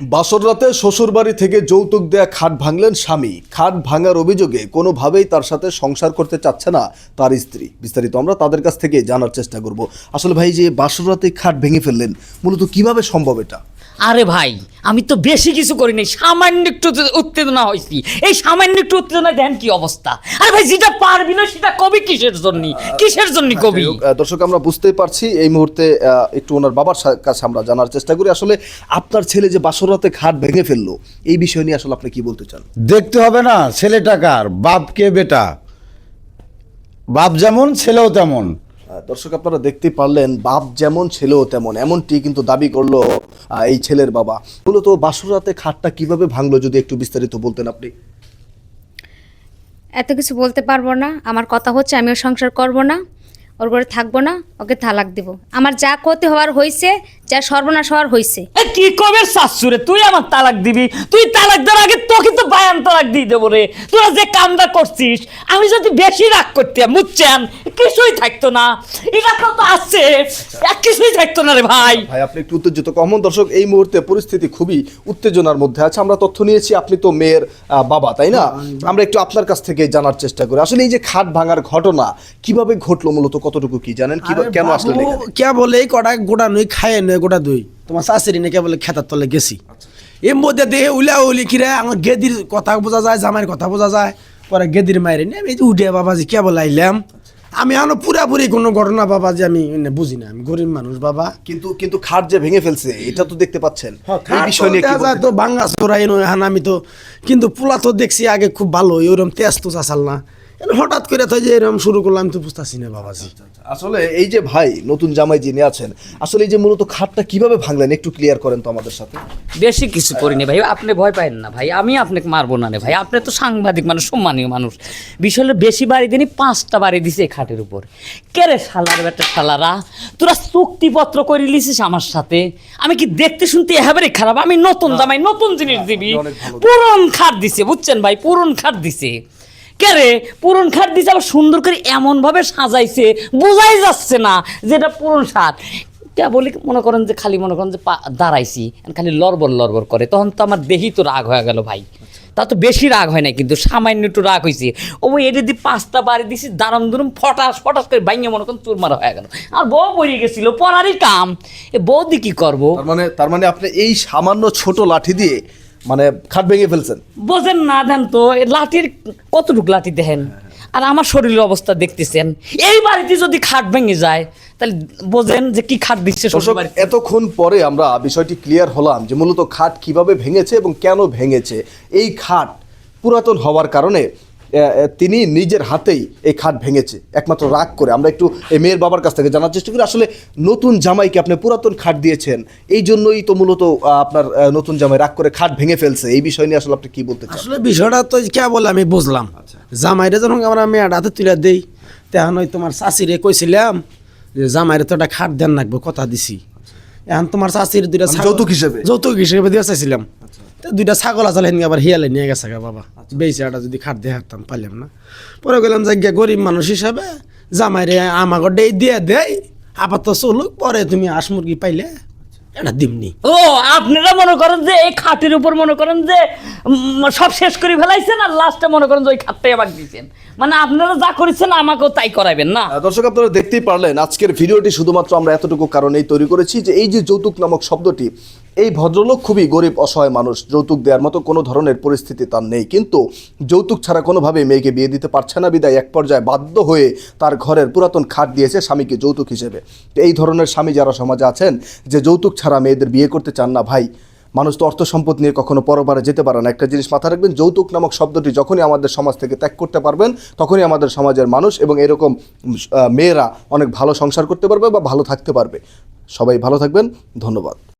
বাসর রাতে শ্বশুরবাড়ি থেকে যৌতুক দেয়া খাট ভাঙলেন স্বামী। খাট ভাঙার অভিযোগে কোনোভাবেই তার সাথে সংসার করতে চাচ্ছে না তার স্ত্রী। বিস্তারিত আমরা তাদের কাছ থেকে জানার চেষ্টা করব। আসলে ভাই যে বাসর রাতে খাট ভেঙে ফেললেন, মূলত কীভাবে সম্ভব এটা? আরে ভাই আমি তো বেশি কিছু করিনি সামান্য একটু উত্তেজনা হয়েছি এই সামান্য একটু উত্তেজনা দেন কি অবস্থা? আরে ভাই যেটা পারবি না সেটা কবি কিসের জন্য? কিসের জন্য কবি? দর্শক আমরা বুঝতেই পারছি এই মুহূর্তে একটু ওনার বাবার কাছে আমরা জানার চেষ্টা করি। আসলে আপনার ছেলে যে বাসর রাতে খাট ভেঙে ফেলল এই বিষয় নিয়ে আসলে আপনি কি বলতে চান? দেখতে হবে না ছেলেটা কার? বাপকে বেটা? বাপ যেমন ছেলেও তেমন। দর্শক, আপনারা দেখতে পারলেন, বাপ যেমন ছেলেও তেমন, এমনটি কিন্তু দাবি করল এই ছেলের বাবা। মূলত বাসুরাতে খাটটা কীভাবে ভাঙলো, যদি একটু বিস্তারিত বলতেন আপনি। এত কিছু বলতে পারব না। আমার কথা হচ্ছে, আমিও সংসার করব না, ওর ঘরে থাকব না, ওকে তালাক দিব। আমার যা ক্ষতি হওয়ার হয়েছে যা সর্বনাশ হওয়ার হয়েছে কি কবে শাশুড়ে? তুই আমার তালাক দিবি? তুই তালাক দেওয়ার আগে তোকে তো বায়ান তালাক দিয়ে দেবো রে। তোরা যে কামটা করছিস আমি যদি বেশি রাগ করতাম বুঝছেন? কিছুই থাকতো না। এটা তো তো আছে। এক কিছুই থাকতো না রে ভাই। ভাই আপনি একটু উত্তেজিত কমন দর্শক এই মুহূর্তে পরিস্থিতি খুবই উত্তেজনার মধ্যে আছে। আমরা তথ্য নিয়েছি আপনি তো মেয়ের আহ, বাবা তাই না? আমরা একটু আপনার কাছ থেকে জানার চেষ্টা করি। আসলে এই যে খাট ভাঙার ঘটনা কীভাবে ঘটলো মূলত? কতটুকু কি জানেন? কীভাবে কেন আসলে? কে বলে এই কটা গোটা নই খায় নয় গোটা দই। তোমার শাশুড়ি নাকি বলে খেতার তলে গেছি। এর মধ্যে দেহে উলা উলি কিরে আমার গেদির কথা বোঝা যায় জামাইয়ের কথা বোঝা যায়। পরে গেদির মায়ের নিয়ে আমি উঠে বাবাজি কে বলে আইলাম? আমি এখনও পুরাপুরি কোনো ঘটনা বাবা যে আমি বুঝি না। আমি গরিব মানুষ বাবা। কিন্তু কিন্তু খাট যে ভেঙে ফেলছে এটা তো দেখতে পাচ্ছেন। এই বিষয় নিয়ে বলতে তো ভাঙ্গা চোরাই নয় হান আমি তো কিন্তু পোলা তো দেখছি আগে খুব ভালো ওইরকম তেজ তো চাচাল না। হঠাৎ করে তো যে এরকম শুরু করলাম আমি তো বুঝতেছি না বাবাজি। আসলে এই যে ভাই নতুন জামাই যিনি আছেন আসলে এই যে মূলত খাটটা কীভাবে ভাঙলেন একটু ক্লিয়ার করেন তো আমাদের সাথে। বেশি কিছু করিনি ভাই আপনি ভয় পাইন না ভাই আমি আপনাকে মারবো না রে ভাই। আপনি তো সাংবাদিক মানুষ সম্মানীয় মানুষ। বিষয় হলো বেশি বাড়ি দিনই পাঁচটা বাড়ি দিছে এই খাটের উপর। কে রে শালার বেটা শালারা? তোরা চুক্তিপত্র করে লিছিস আমার সাথে? আমি কি দেখতে শুনতে একেবারে খারাপ? আমি নতুন জামাই নতুন জিনিস দিবি। পুরন খাট দিছে বুঝছেন ভাই পুরন খাট দিছে। কে রে পুরন খাট দিছে, আবার সুন্দর করে এমন ভাবে সাজাইছে, বোঝাই যাচ্ছে না যে এটা পুরন সার। তা বলি, মনে করেন যে খালি মনে করেন যে দাঁড়াইছি খালি লড়বড় লড়বড় করে। তখন তো আমার দেহি তো রাগ হয়ে গেল ভাই। তা তো বেশি রাগ হয় না কিন্তু সামান্য একটু রাগ হয়েছে ও এটা দিয়ে পাঁচটা বাড়ি দিছি দারাম দুরম ফটাস ফটাস করে বাইঙে মনে করেন চুরমারা হয়ে গেল। আর বউ পড়িয়ে গেছিল, পড়ারই কাম। এ বউ দিয়ে কি করব? মানে তার মানে আপনি এই সামান্য ছোট লাঠি দিয়ে মানে খাট ভেঙে ফেলছেন। বোঝেন না দেন তো লাঠির কতটুকু লাঠি দেখেন? আর আমার শরীরের অবস্থা দেখতেছেন। এই বাড়িতে যদি খাট ভেঙে যায় তাহলে বোঝেন যে কি খাট দিচ্ছে এতক্ষণ পরে আমরা বিষয়টি ক্লিয়ার হলাম যে মূলত খাট কীভাবে ভেঙেছে এবং কেন ভেঙেছে। এই খাট পুরাতন হওয়ার কারণে তিনি নিজের হাতেই এই খাট ভেঙেছে। একমাত্র রাগ করে। আমরা একটু এই মেয়ের বাবার কাছ থেকে জানার চেষ্টা করি। আসলে নতুন জামাইকে আপনি পুরাতন খাট দিয়েছেন। এই জন্যই তো মূলত আপনার নতুন জামাই রাগ করে খাট ভেঙে ফেলছে। এই বিষয় নিয়ে আসলে আপনি কি বলতে চান? আসলে বিষয়টা তো কে বলে আমি বুঝলাম। জামাইরে যখন আমরা মেয়ের হাতে তুলে দেই তখন ওই তোমার চাষিরে কইছিলাম যে জামাইরে তো একটা খাট দেন লাগবে কথা দিছি। এখন তোমার চাষির দুইটা মানে যৌতুক হিসেবে? যৌতুক হিসেবে দিয়ে চাইছিলাম। তো দুইটা ছাগল আছে হেন আবার হিয়ালে নিয়ে গেছে গা বাবা। বেশি একটা যদি খাট দিয়ে হারতাম পাইলাম না। পরে গেলাম যে গিয়া গরিব মানুষ হিসাবে জামাইরে আমাকে ডেই দিয়ে দেয় আপাতত চলুক পরে তুমি হাঁস মুরগি পাইলে এটা দিমনি। ও আপনারা মনে করেন যে এই খাটের উপর মনে করেন যে সব শেষ করে ফেলাইছেন আর লাস্টে মনে করেন যে ওই খাটটাই আবার দিয়েছেন মানে আপনারা যা করেছেন আমাকেও তাই করাবেন না? দর্শক আপনারা দেখতেই পারলেন আজকের ভিডিওটি শুধুমাত্র আমরা এতটুকু কারণেই তৈরি করেছি যে এই যে যৌতুক নামক শব্দটি এই ভদ্রলোক খুবই গরিব, অসহায় মানুষ। যৌতুক দেওয়ার মতো কোনো ধরনের পরিস্থিতি তার নেই। কিন্তু যৌতুক ছাড়া কোনোভাবে মেয়েকে বিয়ে দিতে পারছে না। বিদায় এক পর্যায়ে বাধ্য হয়ে তার ঘরের পুরাতন খাট দিয়েছে স্বামীকে যৌতুক হিসেবে। এই ধরনের স্বামী যারা সমাজে আছেন, যে যৌতুক ছাড়া মেয়েদের বিয়ে করতে চান না, ভাই, মানুষ তো অর্থ সম্পদ নিয়ে কখনো পরবারে যেতে পারে না। একটা জিনিস মাথায় রাখবেন, যৌতুক নামক শব্দটি যখনই আমাদের সমাজ থেকে ত্যাগ করতে পারবেন, তখনই আমাদের সমাজের মানুষ এবং এরকম মেয়েরা অনেক ভালো সংসার করতে পারবে বা ভালো থাকতে পারবে। সবাই ভালো থাকবেন। ধন্যবাদ।